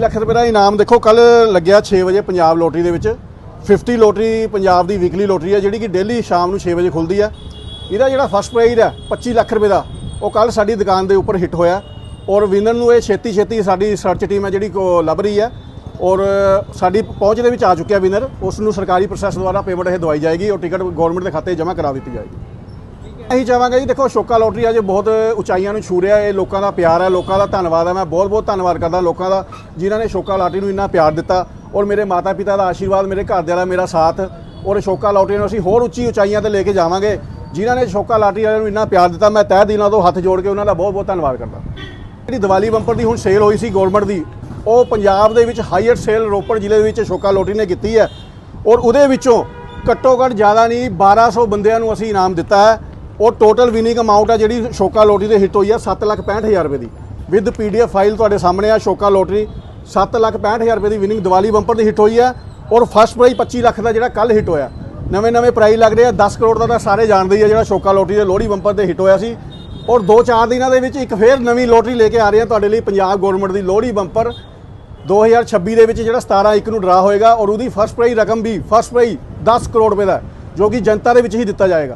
ਲੱਖ ਰੁਪਏ ਦਾ ਇਨਾਮ ਦੇਖੋ ਕੱਲ ਲੱਗਿਆ 6 ਵਜੇ ਪੰਜਾਬ ਲੋਟਰੀ ਦੇ ਵਿੱਚ। 50 ਲੋਟਰੀ ਪੰਜਾਬ ਦੀ ਵੀਕਲੀ ਲੋਟਰੀ ਹੈ, ਜਿਹੜੀ ਕਿ ਡੇਲੀ ਸ਼ਾਮ ਨੂੰ 6 ਵਜੇ ਖੁੱਲਦੀ ਹੈ। ਇਹਦਾ ਜਿਹੜਾ ਫਸਟ ਪ੍ਰਾਈਜ਼ ਹੈ 25 ਲੱਖ ਰੁਪਏ ਦਾ, ਉਹ ਕੱਲ ਸਾਡੀ ਦੁਕਾਨ ਦੇ ਉੱਪਰ ਹਿੱਟ ਹੋਇਆ। ਔਰ ਵਿਨਰ ਨੂੰ ਇਹ ਛੇਤੀ ਛੇਤੀ ਸਾਡੀ ਸਰਚ ਟੀਮ ਹੈ, ਜਿਹੜੀ ਕੋ ਲੱਭ ਰਹੀ ਹੈ। ਔਰ ਸਾਡੀ ਪਹੁੰਚ ਦੇ ਵਿੱਚ ਆ ਚੁੱਕਿਆ ਵਿਨਰ ਉਸ ਨੂੰ ਸਰਕਾਰੀ ਪ੍ਰੋਸੈਸ ਦੁਆਰਾ ਪੇਮੈਂਟ ਇਹ ਦਵਾਈ ਜਾਏਗੀ ਔਰ ਟਿਕਟ ਗਵਰਨਮੈਂਟ ਦੇ ਖਾਤੇ ਜਮ੍ਹਾਂ ਕਰਾ ਦਿੱਤੀ ਜਾਏਗੀ। ਅਸੀਂ ਚਾਹਾਂਗੇ ਜੀ। ਦੇਖੋ ਸ਼ੋਕਾ ਲੋਟਰੀ ਅੱਜ ਬਹੁਤ ਉਚਾਈਆਂ ਨੂੰ ਛੂ ਰਿਹਾ ਇਹ ਲੋਕਾਂ ਦਾ ਪਿਆਰ ਹੈ, ਲੋਕਾਂ ਦਾ ਧੰਨਵਾਦ ਹੈ। ਮੈਂ ਬਹੁਤ ਬਹੁਤ ਧੰਨਵਾਦ ਕਰਦਾ ਲੋਕਾਂ ਦਾ, ਜਿਨ੍ਹਾਂ ਨੇ ਸ਼ੋਕਾ ਲੋਟਰੀ ਨੂੰ ਇੰਨਾ ਪਿਆਰ ਦਿੱਤਾ। ਔਰ ਮੇਰੇ ਮਾਤਾ ਪਿਤਾ ਦਾ ਆਸ਼ੀਰਵਾਦ, ਮੇਰੇ ਘਰਦਿਆਂ ਦਾ, ਮੇਰਾ ਸਾਥ। ਔਰ ਸ਼ੋਕਾ ਲੋਟਰੀ ਨੂੰ ਅਸੀਂ ਹੋਰ ਉੱਚੀ ਉਚਾਈਆਂ ਤੇ ਲੈ ਕੇ ਜਾਵਾਂਗੇ। ਜਿਨ੍ਹਾਂ ਨੇ ਸ਼ੋਕਾ ਲਾਟਰੀ ਵਾਲਿਆਂ ਨੂੰ ਇੰਨਾ ਪਿਆਰ ਦਿੱਤਾ, ਮੈਂ ਤਹਿ ਦਿਲਾਂ ਤੋਂ ਹੱਥ ਜੋੜ ਕੇ ਉਹਨਾਂ ਦਾ ਬਹੁਤ ਬਹੁਤ ਧੰਨਵਾਦ ਕਰਦਾ। ਜਿਹੜੀ ਦੀਵਾਲੀ ਬੰਪਰ ਦੀ ਹੁਣ ਸੇਲ ਹੋਈ ਸੀ ਗਵਰਨਮੈਂਟ ਦੀ, ਉਹ ਪੰਜਾਬ ਦੇ ਵਿੱਚ ਹਾਈਐਸਟ ਸੇਲ ਰੋਪੜ ਜ਼ਿਲ੍ਹੇ ਦੇ ਵਿੱਚ ਸ਼ੋਕਾ ਲੋਟਰੀ ਨੇ ਕੀਤੀ ਹੈ। ਔਰ ਉਹਦੇ ਵਿੱਚੋਂ ਘੱਟੋ ਘੱਟ ਜ਼ਿਆਦਾ ਨਹੀਂ 1200 ਬੰਦਿਆਂ ਨੂੰ ਅਸੀਂ ਇਨਾਮ ਦਿੱਤਾ ਹੈ। ਔਰ ਟੋਟਲ ਵਿਨਿੰਗ ਅਮਾਉਂਟ ਹੈ ਜਿਹੜੀ ਸ਼ੋਕਾ ਲੋਟਰੀ ਦੇ ਹਿੱਟ ਹੋਈ ਹੈ 765000 ਰੁਪਏ ਦੀ। ਵਿਦ ਪੀਡੀਐਫ ਫਾਈਲ ਤੁਹਾਡੇ ਸਾਹਮਣੇ ਆ, ਸ਼ੋਕਾ ਲੋਟਰੀ 765000 ਰੁਪਏ ਦੀ ਵਿਨਿੰਗ ਦੀਵਾਲੀ ਬੰਪਰ ਦੀ ਹਿੱਟ ਹੋਈ ਹੈ ਔਰ ਫਸਟ ਪ੍ਰਾਈਜ਼ 25 ਲੱਖ ਦਾ ਜਿਹੜਾ ਕੱਲ ਹਿੱਟ ਹੋਇਆ। ਨਵੇਂ ਨਵੇਂ ਪ੍ਰਾਈਜ਼ ਲੱਗ ਰਹੇ ਆ 10 ਕਰੋੜ ਦਾ ਤਾਂ ਸਾਰੇ ਜਾਣਦੇ ਹੀ ਆ ਜਿਹੜਾ ਸ਼ੋਕਾ ਲੋਟਰੀ ਦੇ ਲੋਹੜੀ ਬੰਪਰ ਤੇ ਹਿੱਟ ਹੋਇਆ ਸੀ। ਔਰ 2-4 ਦਿਨਾਂ ਦੇ ਵਿੱਚ ਇੱਕ ਫੇਰ ਨਵੀਂ ਲੋਟਰੀ ਲੈ ਕੇ ਆ ਰਹੇ ਆ ਤੁਹਾਡੇ ਲਈ ਪੰਜਾਬ ਗਵਰਨਮੈਂਟ ਦੀ ਲੋਹੜੀ ਬੰਪਰ 2026 ਦੇ ਵਿੱਚ ਜਿਹੜਾ 17 ਇੱਕ ਨੂੰ ਡਰਾ ਹੋਏਗਾ ਔਰ ਉਹਦੀ ਫਸਟ ਪ੍ਰਾਈਜ਼ ਰਕਮ ਵੀ ਫਸਟ ਪ੍ਰਾਈਜ਼ 10 ਕਰੋੜ ਰੁਪਏ ਦਾ, ਜੋ ਕਿ ਜਨਤਾ ਦੇ ਵਿੱਚ ਹੀ ਦਿੱਤਾ ਜਾਏਗਾ।